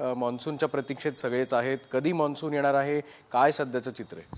मान्सूनच्या प्रतीक्षेत सगळेच आहेत. कधी मान्सून येणार आहे? काय सध्याचं चित्र आहे?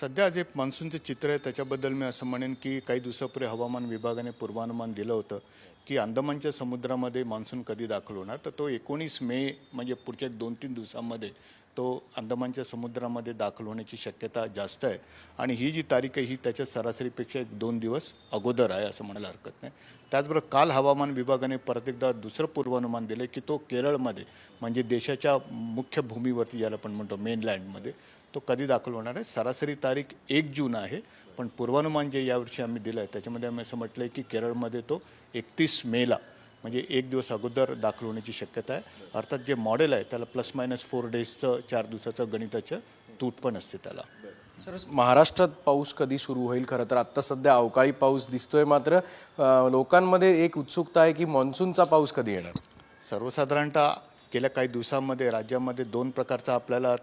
सध्या जे मान्सूनचं चित्र आहे त्याच्याबद्दल मी असं म्हणेन की काही दिवसापूर्वी हवामान विभागाने पूर्वानुमान दिलं होतं की अंदमानच्या समुद्रामध्ये मान्सून कधी दाखल होणार? तर तो एकोणीस मे म्हणजे पुढच्या एक दोन तीन दिवसामध्ये तो अंदमानच्या समुद्रामध्ये दाखल होण्याची शक्यता जास्त आहे. आणि ही जी तारीख आहे ही त्याच्या सरासरीपेक्षा एक दोन दिवस अगोदर आहे असं म्हणायला हरकत नाही. त्याचबरोबर काल हवामान विभागाने परत एकदा दुसरं पूर्वानुमान दिलं की तो केरळमध्ये म्हणजे देशाच्या मुख्य भूमीवरती ज्याला आपण म्हणतो मेनलँडमध्ये तो कधी दाखल होणार आहे? सरासरी तारीख एक जून आहे. पण पूर्वानुमान जे यावर्षी आम्ही दिलं आहे त्याच्यामध्ये आम्ही असं म्हटलं आहे की केरळमध्ये तो एकतीस मेला म्हणजे एक दिवस अगोदर दाखल होण्याची शक्यता आहे. अर्थात जे मॉडेल आहे त्याला प्लस मायनस फोर डेजचं चार दिवसाचं गणिताचं तूट पण असते त्याला. सर महाराष्ट्रात पाऊस कधी सुरू होईल? खरं तर आत्ता सध्या अवकाळी पाऊस दिसतोय मात्र लोकांमध्ये एक उत्सुकता आहे की मान्सूनचा पाऊस कधी येणार? सर्वसाधारणतः गेल्या काही दिवसांमध्ये राज्यामध्ये दोन प्रकारचं आपल्याला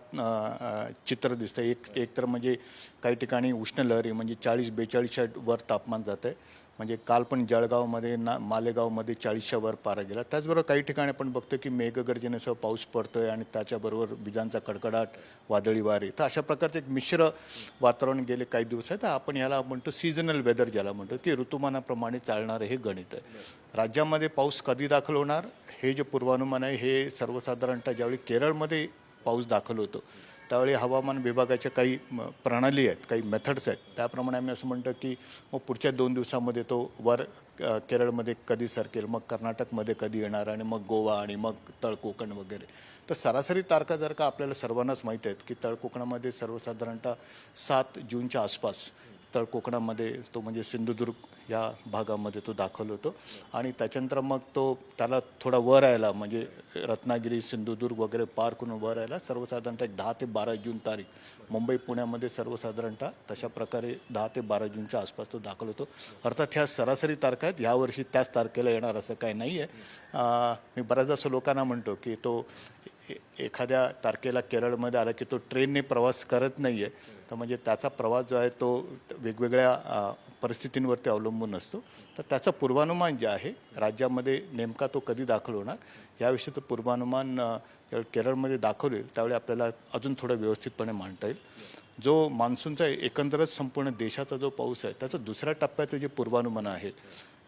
चित्र दिसतं एक एक तर म्हणजे काही ठिकाणी उष्ण लहरी म्हणजे चाळीस बेचाळीसच्या वर तापमान जातं आहे म्हणजे काल पण जळगावमध्ये ना मालेगावमध्ये चाळीसच्या वर पारा गेला. त्याचबरोबर काही ठिकाणी आपण बघतो की मेघगर्जनेसह पाऊस पडतोय आणि त्याच्याबरोबर विजांचा कडकडाट वादळी वारे. तर अशा प्रकारचं एक मिश्र वातावरण गेले काही दिवस आहे तर आपण ह्याला म्हणतो सीझनल वेदर ज्याला म्हणतो की ऋतुमानाप्रमाणे चालणारं हे गणित आहे. राज्यामध्ये पाऊस कधी दाखल होणार? हे जे पूर्वानुमान आहे हे सर्वसाधारणतः ज्यावेळी केरळमध्ये पाऊस दाखल होतो. त्यावेळी हवामान विभागाच्या काही म, प्रणाली आहेत काही मेथड्स आहेत. त्याप्रमाणे आम्ही असं म्हणतो की मग पुढच्या दोन दिवसामध्ये तो वर केरळमध्ये कधी सरकेल मग कर्नाटकमध्ये कधी येणार आणि मग गोवा आणि मग तळकोकण वगैरे. तर सरासरी तारखा जर का आपल्याला सर्वांनाच माहीत आहेत की तळकोकणामध्ये सर्वसाधारणतः सात जूनच्या आसपास तर कोकणामध्ये तो म्हणजे सिंधुदुर्ग या भागामध्ये तो दाखल होतो. आणि त्याच्यानंतर मग तो त्याला थोडा वर यायला म्हणजे रत्नागिरी सिंधुदुर्ग वगैरे पार करून वर यायला सर्वसाधारणतः एक दहा ते बारा जून तारीख मुंबई पुण्यामध्ये सर्वसाधारणतः तशा प्रकारे दहा ते बारा जूनच्या आसपास तो दाखल होतो. अर्थात ह्या सरासरी तारखा आहेत. यावर्षी त्याच तारखेला येणार असं काही नाही आहे मी बऱ्याचदा असं लोकांना म्हणतो की तो एखाद्या तारखेला केरळमध्ये आला की तो ट्रेनने प्रवास करत नाही आहे तर म्हणजे त्याचा प्रवास जो आहे तो वेगवेगळ्या परिस्थितींवरती अवलंबून असतो. तर त्याचं पूर्वानुमान जे आहे राज्यामध्ये नेमका तो कधी दाखल होणार याविषयीचं पूर्वानुमान अ, केरळमध्ये दाखल होईल त्यावेळी आपल्याला अजून थोडं व्यवस्थितपणे मांडता येईल. जो मान्सूनचा एकंदरच संपूर्ण देशाचा जो पाऊस आहे त्याचं दुसऱ्या टप्प्याचं जे पूर्वानुमान आहे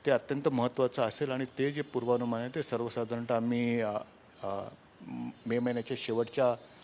ते अत्यंत महत्त्वाचं असेल आणि ते जे पूर्वानुमान आहे ते सर्वसाधारणतः आम्ही मे महिन्याच्या शेवटच्या